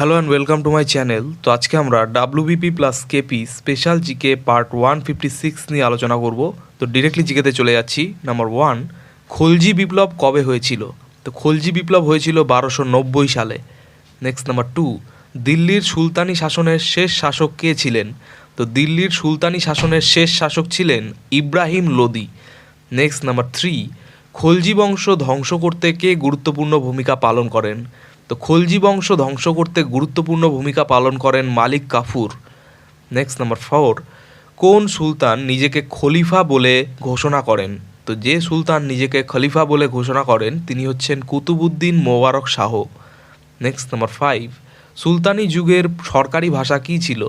Hello and welcome to my channel তো আজকে আমরা WBP plus KP special GK part one fifty six নিয়ে আলোচনা করব। তো ডিরেক্টলি জিকেতে চলে যাচ্ছি। নাম্বার ওয়ান খলজি বিপ্লব কবে হয়েছিল? তো খলজি বিপ্লব হয়েছিল বারোশো নব্বই সালে। নেক্সট নাম্বার টু দিল্লির সুলতানি শাসনের শেষ শাসক কে ছিলেন? তো দিল্লির সুলতানি শাসনের শেষ শাসক ছিলেন Ibrahim Lodi. Next number three Khalji বংশ ধ্বংস করতে কে গুরুত্বপূর্ণ ভূমিকা পালন করেন? তো খলজি বংশ ধ্বংস করতে গুরুত্বপূর্ণ ভূমিকা পালন করেন Malik Kafur. Next number four কোন সুলতান নিজেকে খলিফা বলে ঘোষণা করেন? তো যে সুলতান নিজেকে খলিফা বলে ঘোষণা করেন, তিনি হচ্ছেন Qutbuddin Mubarak Shah. Next number five সুলতানি যুগের সরকারি ভাষা কী ছিল?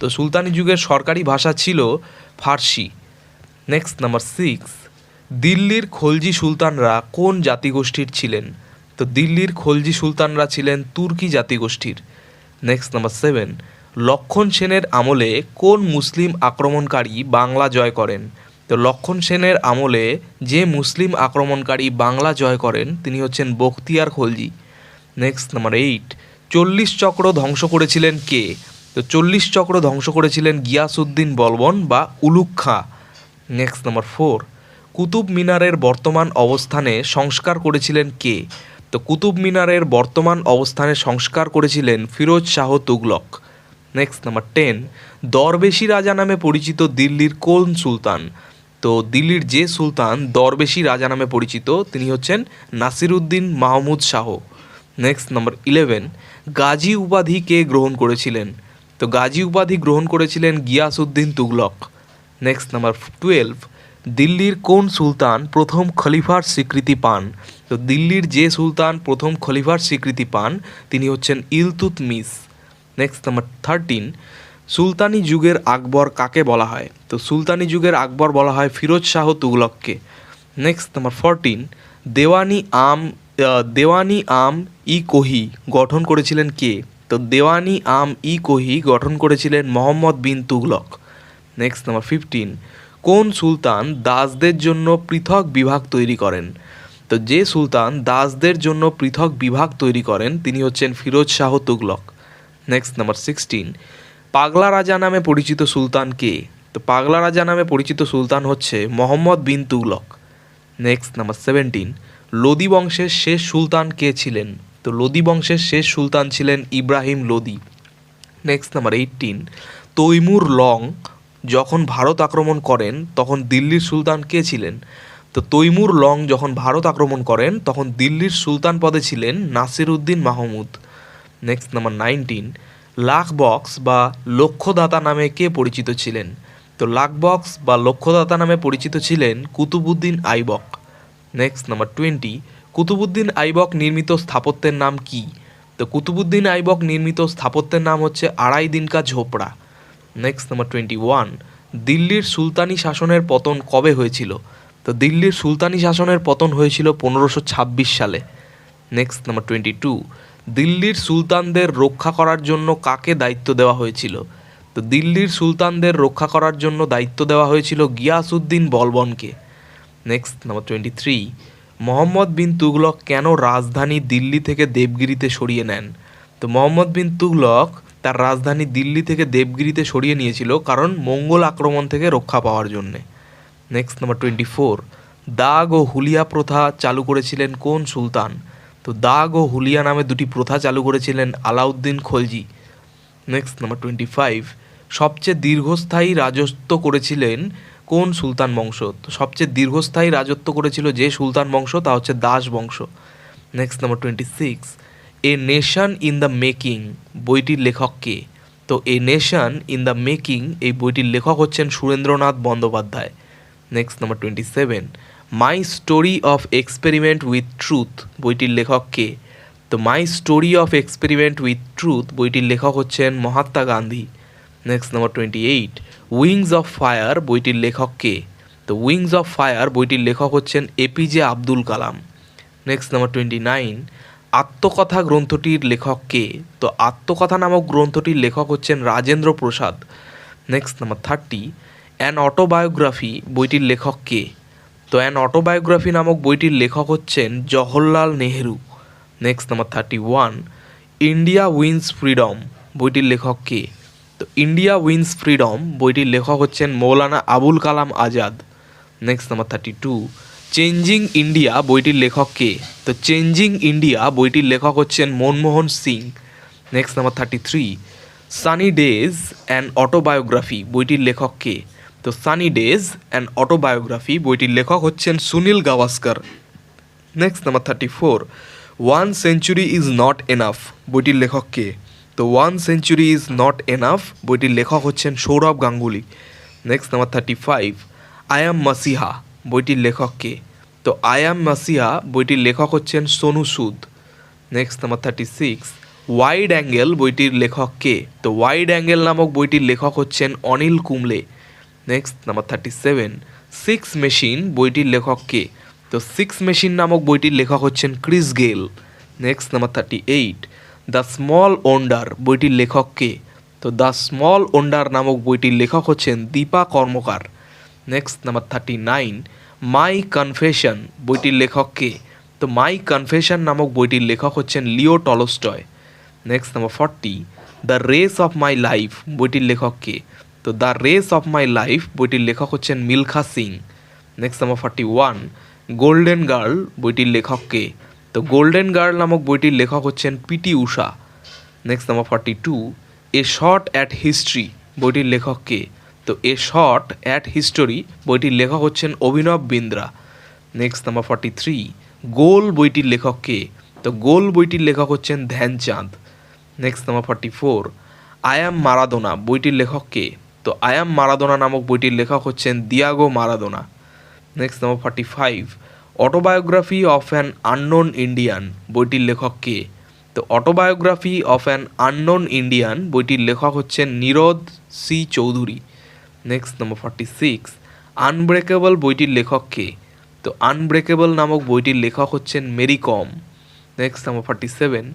তো সুলতানি যুগের সরকারি ভাষা ছিল ফার্সি। নেক্সট নাম্বার সিক্স দিল্লির খলজি সুলতানরা কোন জাতিগোষ্ঠীর ছিলেন? তো দিল্লির খলজি সুলতানরা ছিলেন তুর্কি জাতিগোষ্ঠীর। নেক্সট নাম্বার সেভেন লক্ষণ সেনের আমলে কোন মুসলিম আক্রমণকারী বাংলা জয় করেন? তো লক্ষণ সেনের আমলে যে মুসলিম আক্রমণকারী বাংলা জয় করেন, তিনি হচ্ছেন Bakhtiyar Khalji. Next number eight চল্লিশ চক্র ধ্বংস করেছিলেন কে? তো চল্লিশ চক্র ধ্বংস করেছিলেন গিয়াসউদ্দিন বলবন বা Ulugh Khan. Next number four Qutub মিনারের বর্তমান অবস্থানে সংস্কার করেছিলেন কে? তো কুতুব মিনারের বর্তমান অবস্থানে সংস্কার করেছিলেন Firoz Shah Tughlaq. Next number ten দরবেশি রাজা নামে পরিচিত দিল্লির কোন সুলতান? তো দিল্লির যে সুলতান, দরবেশি রাজা নামে পরিচিত, তিনি হচ্ছেন Nasiruddin Mahmud Shah. Next number eleven Gazi উপাধি কে গ্রহণ করেছিলেন? তো গাজী উপাধি গ্রহণ করেছিলেন Ghiyasuddin Tughlaq. Next number twelve দিল্লির কোন সুলতান প্রথম খলিফার স্বীকৃতি পান? তো দিল্লির যে সুলতান প্রথম খলিফার স্বীকৃতি পান, তিনি হচ্ছেন ইলতুতমিস। নেক্সট নাম্বার থার্টিন সুলতানি যুগের আকবর কাকে বলা হয়? তো সুলতানি যুগের আকবর বলা হয় ফিরোজ শাহ তুগলককে। নেক্সট নাম্বার ফোরটিন দেওয়ানি আম দেওয়ানি আম ই কোহি গঠন করেছিলেন কে? তো দেওয়ানি আম ই কোহি গঠন করেছিলেন Muhammad bin Tughlaq. Next number fifteen কোন সুলতান দাসদের জন্য পৃথক বিভাগ তৈরি করেন? তো যে সুলতান দাসদের জন্য পৃথক বিভাগ তৈরি করেন, তিনি হচ্ছেন Firoz Shah Tughlaq. Next number sixteen পাগলা রাজা নামে পরিচিত সুলতান কে? তো পাগলা রাজা নামে পরিচিত সুলতান হচ্ছে Muhammad bin Tughlaq. Next number seventeen Lodi বংশের শেষ সুলতান কে ছিলেন? তো লোদি বংশের শেষ সুলতান ছিলেন Ibrahim Lodi. Next number eighteen Timur Lang যখন ভারত আক্রমণ করেন, তখন দিল্লির সুলতান কে ছিলেন? তো তৈমুর লং যখন ভারত আক্রমণ করেন, তখন দিল্লির সুলতান পদে ছিলেন Nasir Uddin Mahmud. Next number nineteen Lakh Baksh বা লক্ষ্যদাতা নামে কে পরিচিত ছিলেন? তো লাখ বক্স বা লক্ষ্যদাতা নামে পরিচিত ছিলেন Qutbuddin Aibak. Next number twenty Qutbuddin Aibak নির্মিত স্থাপত্যের নাম কি? তো কুতুবুদ্দিন আইবক নির্মিত স্থাপত্যের নাম হচ্ছে Adhai Dinka Jhopra. Next number twenty one দিল্লির সুলতানি শাসনের পতন কবে হয়েছিল? তো দিল্লির সুলতানি শাসনের পতন হয়েছিল পনেরোশো ছাব্বিশ সালে। নেক্সট নাম্বার টোয়েন্টি টু দিল্লির সুলতানদের রক্ষা করার জন্য কাকে দায়িত্ব দেওয়া হয়েছিল? তো দিল্লির সুলতানদের রক্ষা করার জন্য দায়িত্ব দেওয়া হয়েছিল Ghiyasuddin বলবনকে। Next number twenty three Muhammad bin Tughlaq কেন রাজধানী দিল্লি থেকে দেবগিরিতে সরিয়ে নেন? তো মোহাম্মদ বিন তুগলক তার রাজধানী দিল্লি থেকে দেবগিরিতে সরিয়ে নিয়েছিল কারণ মঙ্গল আক্রমণ থেকে রক্ষা পাওয়ার জন্যে। নেক্সট নাম্বার টোয়েন্টি ফোর দাগ ও হুলিয়া প্রথা চালু করেছিলেন কোন সুলতান? তো দাগ ও হুলিয়া নামে দুটি প্রথা চালু করেছিলেন Alauddin Khalji. Next number twenty five সবচেয়ে দীর্ঘস্থায়ী রাজত্ব করেছিলেন কোন সুলতান বংশ? তো সবচেয়ে দীর্ঘস্থায়ী রাজত্ব করেছিল যে সুলতান বংশ, তা হচ্ছে দাস বংশ। Next number twenty six a nation in the making বইটির লেখক কে? তো a nation in the making এই বইটির লেখক হচ্ছেন Surendranath Bandyopadhyay. Next number twenty seven my story of experiment with truth বইটির লেখক কে? তো my story of experiment with truth বইটির লেখক হচ্ছেন Mahatma Gandhi. Next number twenty eight wings of fire বইটির লেখক কে? তো উইংস অফ ফায়ার বইটির লেখক হচ্ছেন APJ Abdul Kalam next number twenty nine আত্মকথা গ্রন্থটির লেখক কে? তো আত্মকথা নামক গ্রন্থটির লেখক হচ্ছেন Rajendra Prasad. Next number thirty an autobiography বইটির লেখক কে? তো অ্যান অটোবায়োগ্রাফি নামক বইটির লেখক হচ্ছেন Jawaharlal Nehru. Next number thirty one India wins freedom বইটির লেখক কে? তো ইন্ডিয়া উইন্স ফ্রিডম বইটির লেখক হচ্ছেন Maulana Abul Kalam Azad. Next number thirty two changing India বইটির লেখক কে? তো চেঞ্জিং ইন্ডিয়া বইটির লেখক হচ্ছেন Manmohan Singh. Next number thirty three sunny days and autobiography বইটির লেখক কে? তো সানি ডেজ অ্যান্ড অটোবায়োগ্রাফি বইটির লেখক হচ্ছেন Sunil Gavaskar. Next number thirty four one century is not enough বইটির লেখক কে? তো one century is not enough বইটির লেখক হচ্ছেন Sourav Ganguly. Next number thirty five I am messiah বইটির লেখক কে? তো আই অ্যাম মাসিহা বইটির লেখক হচ্ছেন Sonu Sood. Next number thirty six wide angle বইটির লেখক কে? তো ওয়াইড অ্যাঙ্গেল নামক বইটির লেখক হচ্ছেন Anil Kumble next number thirty seven six machine বইটির লেখক কে? তো সিক্স মেশিন নামক বইটির লেখক হচ্ছেন Chris Gayle next number thirty eight the small wonder বইটির লেখক কে? তো দ্য স্মল ওন্ডার নামক বইটির লেখক হচ্ছেন Dipa Karmakar. Next number thirty nine my confession বইটির লেখক কে? তো মাই কনফেশন নামক বইটির লেখক হচ্ছেন Leo Tolstoy. Next number forty the race of my life বইটির লেখক কে? তো the race of my life বইটির লেখক হচ্ছেন Milkha Singh. Next number forty one golden girl বইটির লেখক কে? তো গোল্ডেন গার্ল নামক বইটির লেখক হচ্ছেন PT Usha. Next number forty two a short at history বইটির লেখক কে? তো এ শর্ট অ্যাট হিস্টোরি বইটির লেখক হচ্ছেন Abhinav Bindra. Next number forty three goal বইটির লেখক কে? তো গোল বইটির লেখক হচ্ছেন Dhyanchand. Next number forty four I am Maradona বইটির লেখক কে? তো আই অ্যাম মারাদোনা নামক বইটির লেখক হচ্ছেন Diego Maradona. Next number forty five autobiography of an unknown Indian বইটির লেখক কে? তো autobiography of an unknown Indian বইটির লেখক হচ্ছেন Nirad C Chaudhuri. Next number forty six unbreakable বইটির লেখক কে? তো আনব্রেকেবল নামক বইটির লেখক হচ্ছেন Mary Kom next number forty seven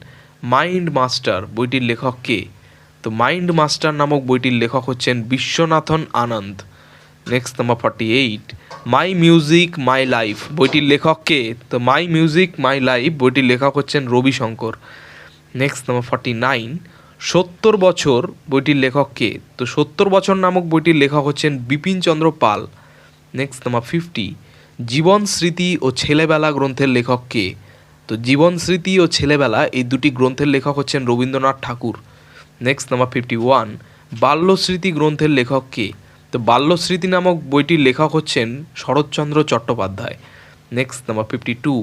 mind master বইটির লেখক কে? তো মাইন্ড মাস্টার নামক বইটির লেখক হচ্ছেন Viswanathan Anand. Next number forty eight my music my life বইটির লেখক কে? তো মাই মিউজিক মাই লাইফ বইটির লেখক হচ্ছেন Ravi Shankar next number forty nine সত্তর বছর বইটির লেখক কে? তো সত্তর বছর নামক বইটির লেখক হচ্ছেন Bipin Chandra Pal. Next number fifty জীবন, স্মৃতি ও ছেলেবেলা গ্রন্থের লেখক কে? তো জীবন, স্মৃতি ও ছেলেবেলা এই দুটি গ্রন্থের লেখক হচ্ছেন Rabindranath Thakur. Next number fifty one Balyasmriti গ্রন্থের লেখক কে? তো বাল্যস্মৃতি নামক বইটির লেখক হচ্ছেন Saratchandra Chattopadhyay. Next number fifty two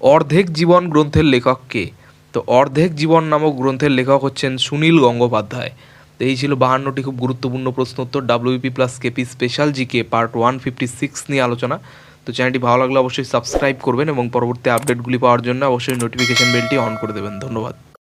Ardhek Jibon গ্রন্থের লেখক কে? তো অর্ধেক জীবন নামক গ্রন্থের লেখক হচ্ছেন সুনীল গঙ্গোপাধ্যায়। তো এই ছিল বাহান্নটি খুব গুরুত্বপূর্ণ প্রশ্নোত্তর WP plus KP special GK part one fifty six নিয়ে আলোচনা। তো চ্যানেলটি ভালো লাগলে অবশ্যই সাবস্ক্রাইব করবেন এবং পরবর্তী আপডেটগুলি পাওয়ার জন্য অবশ্যই নোটিফিকেশন বেলটি অন করে দেবেন। ধন্যবাদ।